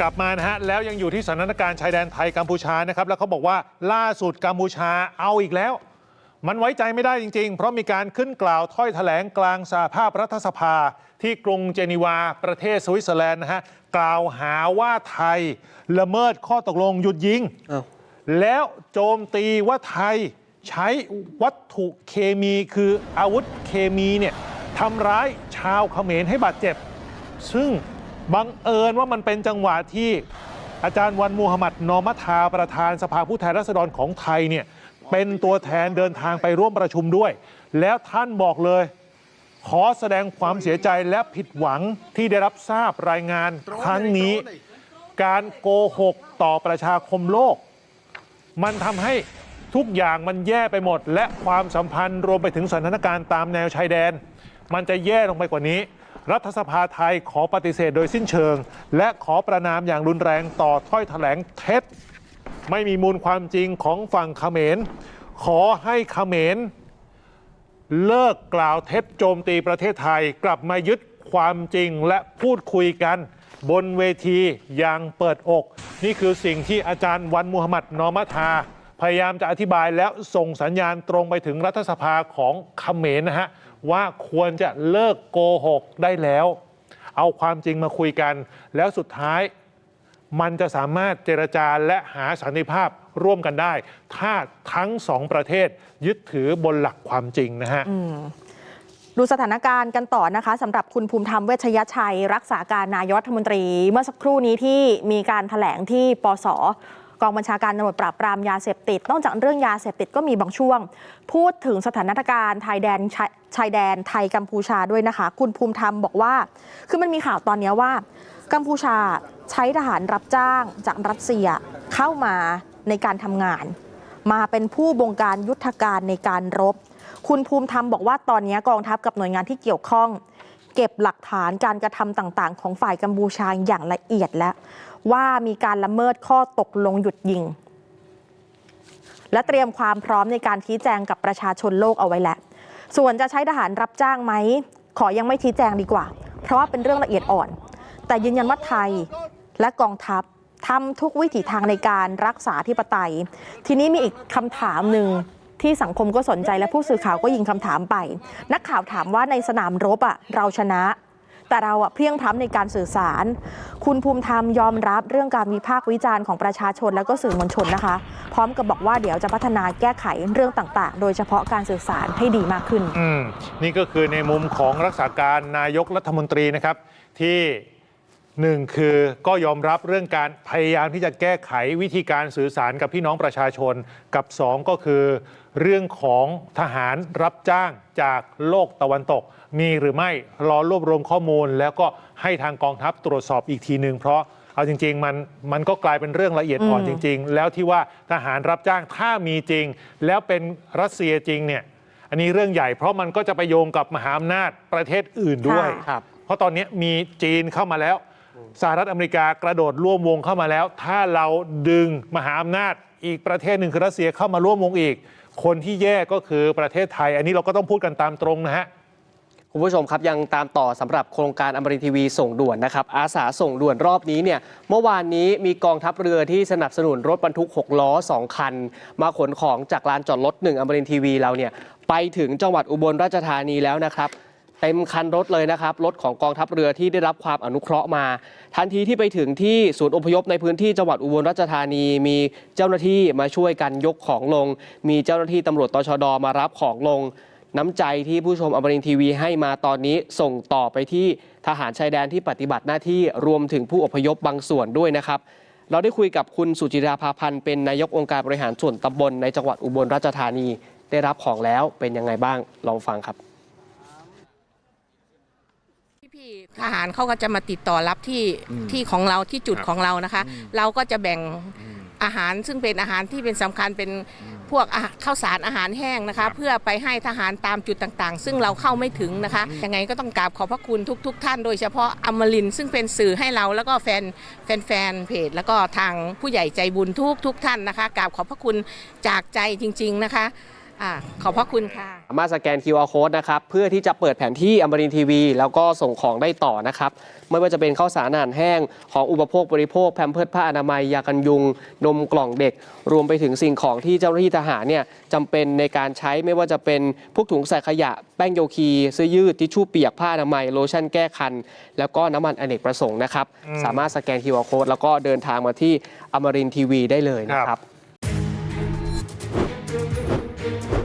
กลับมานะฮะแล้วยังอยู่ที่สถานการณ์ชายแดนไทยกัมพูชานะครับแล้วเขาบอกว่าล่าสุดกัมพูชาเอาอีกแล้ว มันไว้ใจไม่ได้จริง ๆ เพราะมีการขึ้นกล่าวถ้อยแถลงกลางสหภาพรัฐสภา ที่กรุงเจนีวา ประเทศสวิตเซอร์แลนด์นะฮะกล่าวหาว่าไทยละเมิดข้อตกลงหยุดยิง แล้วโจมตีว่าไทยใช้วัตถุเคมีคืออาวุธเคมีเนี่ยทำร้ายชาวเขมรให้บาดเจ็บ ซึ่ง บังเอิญว่ามันเป็นจังหวะที่อาจารย์วันมูฮัมหมัดนอมัทาประธานสภาผู้แทนราษฎรของไทยเนี่ยเป็นตัวแทนเดินทางไปร่วมประชุมด้วย แล้วท่านบอกเลย ขอแสดงความเสียใจและผิดหวังที่ได้รับทราบรายงานครั้งนี้ การโกหกต่อประชาคมโลก มันทำให้ทุกอย่างมันแย่ไปหมด และความสัมพันธ์รวมไปถึงสถานการณ์ตามแนวชายแดน มันจะแย่ลงไปกว่านี้ รัฐสภาไทยขอปฏิเสธโดยสิ้นเชิง และขอประนามอย่างรุนแรงต่อถ้อยแถลงเท็จ ไม่มีมูลความจริงของฝั่งเขมร ขอให้เขมร เลิกกล่าวเท็จโจมตีประเทศไทยกลับมายึดความจริงและพูดคุยกันบนเวทีอย่างเปิดอก นี่คือสิ่งที่อาจารย์วันมูฮัมหมัดนอมัทา พยายามจะอธิบายแล้วส่งสัญญาณตรงไปถึงรัฐสภาของเขมรนะฮะ ว่าควรจะเลิกโกหกได้แล้ว เอาความจริงมาคุยกัน แล้วสุดท้ายมันจะสามารถเจรจาและหาสันติภาพร่วมกันได้ ถ้าทั้งสองประเทศยึดถือบนหลักความจริงนะฮะดูสถานการณ์กันต่อนะคะสำหรับคุณภูมิธรรมเวชยชัย รักษาการนายกรัฐมนตรี เมื่อสักครู่นี้ที่มีการถแถลงที่ปส กองบัญชาการตำรวจปราบปรามยาเสพติด นอกจากเรื่องยาเสพติดก็มีบางช่วง พูดถึงสถานการณ์ไทยแดนชายแดนไทยกัมพูชาด้วยนะคะ คุณภูมิธรรมบอกว่า คือมันมีข่าวตอนนี้ว่า กัมพูชาใช้ทหารรับจ้างจากรัสเซียเข้ามาในการทำงาน มาเป็นผู้บงการยุทธการในการรบ คุณภูมิธรรมบอกว่าตอนนี้กองทัพกับหน่วยงานที่เกี่ยวข้อง เก็บหลักฐานการกระทำต่างๆ ของฝ่ายกัมพูชาอย่างละเอียดแล้ว ว่ามีการละเมิดข้อตกลงหยุดยิง และเตรียมความพร้อมในการชี้แจงกับประชาชนโลกเอาไว้แล้วส่วนจะใช้ทหารรับจ้างไหม ขอยังไม่ชี้แจงดีกว่า เพราะว่าเป็นเรื่องละเอียดอ่อน แต่ยืนยันว่าไทยและกองทัพทำทุกวิถีทางในการรักษาธิปไตย ทีนี้มีอีกคำถามหนึ่ง ที่สังคมก็สนใจและผู้สื่อข่าวก็ยิงคำถามไป นักข่าวถามว่าในสนามรบอะเราชนะ แต่เราอะเพียงพล้ำในการสื่อสาร คุณภูมิธรรมยอมรับเรื่องการวิพากษ์วิจารณ์ของประชาชนและก็สื่อมวลชนนะคะ พร้อมกับบอกว่าเดี๋ยวจะพัฒนาแก้ไขเรื่องต่างๆ โดยเฉพาะการสื่อสารให้ดีมากขึ้นอืมนี่ก็คือในมุมของรักษาการนายกรัฐมนตรีนะครับที่ หนึ่งคือก็ยอมรับเรื่องการพยายามที่จะแก้ไขวิธีการสื่อสารกับพี่น้องประชาชน กับสองก็คือ เรื่องของทหารรับจ้างจากโลกตะวันตก มีหรือไม่รอรวบรวมข้อมูล แล้วก็ให้ทางกองทัพตรวจสอบอีกทีหนึ่งเพราะเอาจริง ๆ มันมันก็กลายเป็นเรื่องละเอียดอ่อนอืมจริง ๆ แล้วที่ว่าทหารรับจ้างถ้ามีจริง แล้วเป็นรัสเซียจริงเนี่ยอันนี้เรื่องใหญ่เพราะมันก็จะไปโยงกับมหาอำนาจประเทศอื่นด้วยค่ะครับเพราะตอนนี้มีจีนเข้ามาแล้ว สหรัฐอเมริกากระโดดร่วมวงเข้ามาแล้ว ถ้าเราดึงมหาอำนาจอีกประเทศหนึ่งคือรัสเซียเข้ามาร่วมวงอีก คนที่แย่ก็คือประเทศไทย อันนี้เราก็ต้องพูดกันตามตรงนะฮะคุณผู้ชมครับ ยังตามต่อสำหรับโครงการอมรินทีวีส่งด่วนนะครับ อาสาส่งด่วนรอบนี้เนี่ยเมื่อวานนี้มีกองทัพเรือที่สนับสนุนรถบรรทุก 6 ล้อ 2 คัน มาขนของจากลานจอดรถ1อมรินทีวีเราเนี่ยไปถึงจังหวัดอุบลราชธานีแล้วนะครับ เต็มคันรถเลยนะครับ รถของกองทัพเรือที่ได้รับความอนุเคราะห์มา ทันทีที่ไปถึงที่ศูนย์อพยพในพื้นที่จังหวัดอุบลราชธานี มีเจ้าหน้าที่มาช่วยกันยกของลง มีเจ้าหน้าที่ตำรวจตชดมารับของลง น้ำใจที่ผู้ชมอมรินทีวีให้มาตอนนี้ส่งต่อไปที่ทหารชายแดนที่ปฏิบัติหน้าที่รวมถึงผู้อพยพบางส่วนด้วยนะครับ เราได้คุยกับคุณสุจิราภาพันธ์เป็นนายกองค์การบริหารส่วนตำบลในจังหวัดอุบลราชธานี ได้รับของแล้วเป็นยังไงบ้างลองฟังครับ พี่ๆทหารเขาก็จะมาติดต่อรับที่ที่ของเราที่จุดของเรานะคะ เราก็จะแบ่งอาหารซึ่งเป็นอาหารที่เป็นสำคัญเป็นพวกอาหารข้าวสารอาหารแห้งนะคะ เพื่อไปให้ทหารตามจุดต่างๆ ซึ่งเราเข้าไม่ถึงนะคะยังไงก็ต้องกราบขอบพระคุณทุกๆท่านโดยเฉพาะอมรินทร์ซึ่งเป็นสื่อให้เราแล้วก็แฟนแฟนๆเพจ แล้วก็ทางผู้ใหญ่ใจบุญทุกทุกๆท่านนะคะกราบขอบพระคุณจากใจจริง ๆนะคะ อ่าขอบพระคุณค่ะ สามารถสแกน QR code นะครับเพื่อที่จะเปิดแผนที่อมรินทีวี แล้วก็ส่งของได้ต่อนะครับ ไม่ว่าจะเป็นข้าวสารอาหารแห้งของอุปโภคบริโภคแพมเพิร์ดผ้าอนามัย ยากันยุง นมกล่องเด็ก รวมไปถึงสิ่งของที่เจ้าหน้าที่ทหารเนี่ยจำเป็นในการใช้ไม่ว่าจะเป็นพวกถุงใส่ขยะ แป้งโยคีเสื้อยืดทิชชู่เปียกผ้าอนามัยโลชั่นแก้คัน แล้วก็น้ำมันอเนกประสงค์นะครับอืมสามารถสแกน QR code แล้วก็เดินทางมาที่อมรินทีวีได้เลยนะคครัรับบ Thank you.